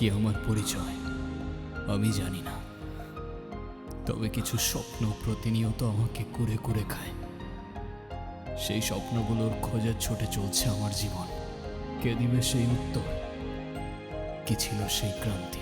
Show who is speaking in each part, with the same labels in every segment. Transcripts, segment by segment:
Speaker 1: কি আমার পরিচয়? আমি জানি না। তবে কিছু স্বপ্ন প্রতিনিয়ত আমাকে করে করে খায়। সেই স্বপ্নগুলোর খোঁজে ছুটে চলছে আমার জীবন। কে দিবে সেই উত্তর? কি ছিল সেই ক্রান্তি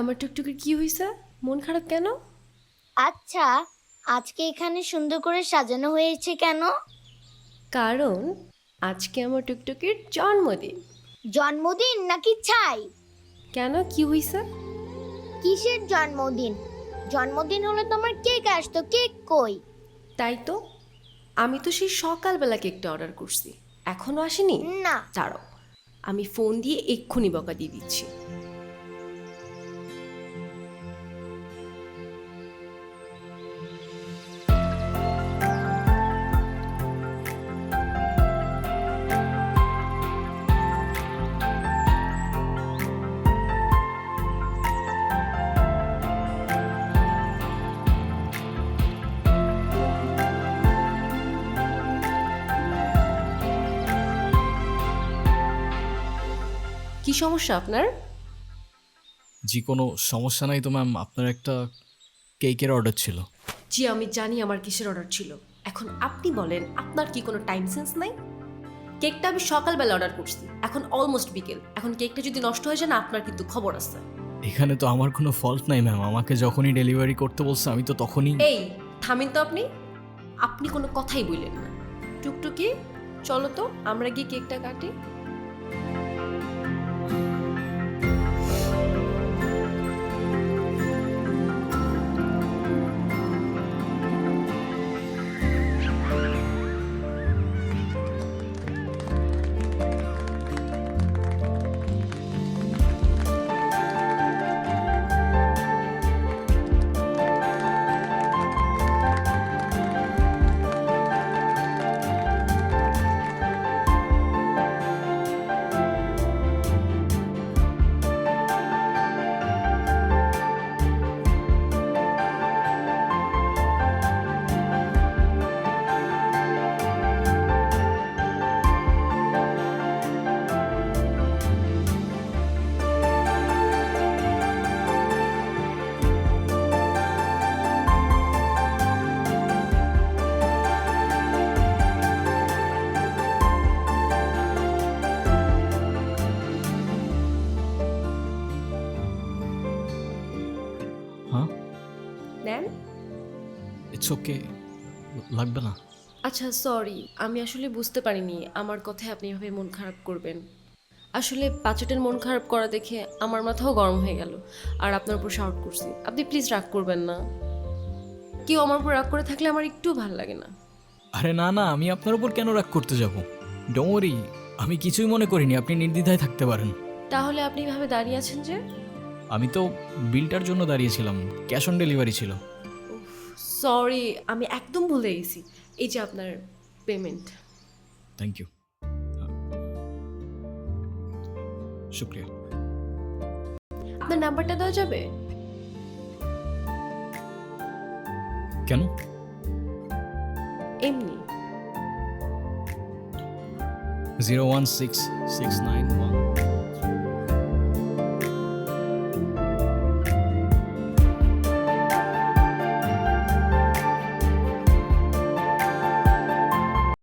Speaker 2: আমার টুকটুকির কি হয়েছে মন খারাপ কেন?
Speaker 3: আচ্ছা আজকে এখানে সুন্দর করে সাজানো হয়েছে কেন?
Speaker 2: কারণ আজকে আমার টুকটুকির জন্মদিন।
Speaker 3: জন্মদিন নাকি ছাই?
Speaker 2: কেন? কি হয়েছে
Speaker 3: কিসের জন্মদিন? জন্মদিন হলে তোমার কেক আসতো কেক কই?
Speaker 2: তাই তো আমি তো সেই সকালবেলা কেকটা অর্ডার করছি। এখনও আসেনি?
Speaker 3: না।
Speaker 2: দাঁড়াও আমি ফোন দিয়ে এক্ষুনি বকা দিয়ে দিচ্ছি। কি সমস্যা আপনার?
Speaker 1: জি কোনো সমস্যা নাই তো ম্যাম। আপনার একটা কেকের অর্ডার ছিল।
Speaker 2: জি আমি জানি আমার কিসের অর্ডার ছিল। এখন আপনি বলেন আপনার কি কোনো টাইম সেন্স নাই? কেকটা আমি সকালবেলা অর্ডার করছি এখন অলমোস্ট বিকেল। এখন কেকটা যদি নষ্ট হয়ে যায় না আপনার কিন্তু খবর আছে।
Speaker 1: এখানে তো আমার কোনো ফল্ট নাই ম্যাম। আমাকে যখনই ডেলিভারি করতে বলছে আমি তো তখনই
Speaker 2: এই থামেন তো আপনি। আপনি কোনো কথাই বললেন না। টুকটুকি চলো তো আমরা গিয়ে কেকটা কাটি।
Speaker 1: ইটস ওকে লাগবে না।
Speaker 2: আচ্ছা সরি আমি আসলে বুঝতে পারিনি আমার কথায় আপনি এভাবে মন খারাপ করবেন। আসলে বাচ্চাটার মন খারাপ করা দেখে আমার মাথাও গরম হয়ে গেল আর আপনার উপর শাউট করছি। আপনি প্লিজ রাগ করবেন না। কেউ আমার উপর রাগ করে থাকলে আমার একটু ভালো লাগে না।
Speaker 1: আরে না না আমি আপনার উপর কেন রাগ করতে যাব? ডোমরি আমি কিছুই মনে করিনি আপনি নির্দ্বিধায় থাকতে পারেন।
Speaker 2: তাহলে আপনি এভাবে দাঁড়িয়ে আছেন যে?
Speaker 1: আমি তো বিলটার জন্য দাঁড়িয়েছিলাম ক্যাশ অন ডেলিভারি ছিল।
Speaker 2: সরি আমি একদম ভুলে গেছি। এই যে আপনার পেমেন্ট
Speaker 1: থ্যাংক ইউ শুক্রিয়া।
Speaker 2: আপনার নাম্বারটা দেওয়া যাবে?
Speaker 1: কেন?
Speaker 2: এমনি।
Speaker 1: Zero one six six nine one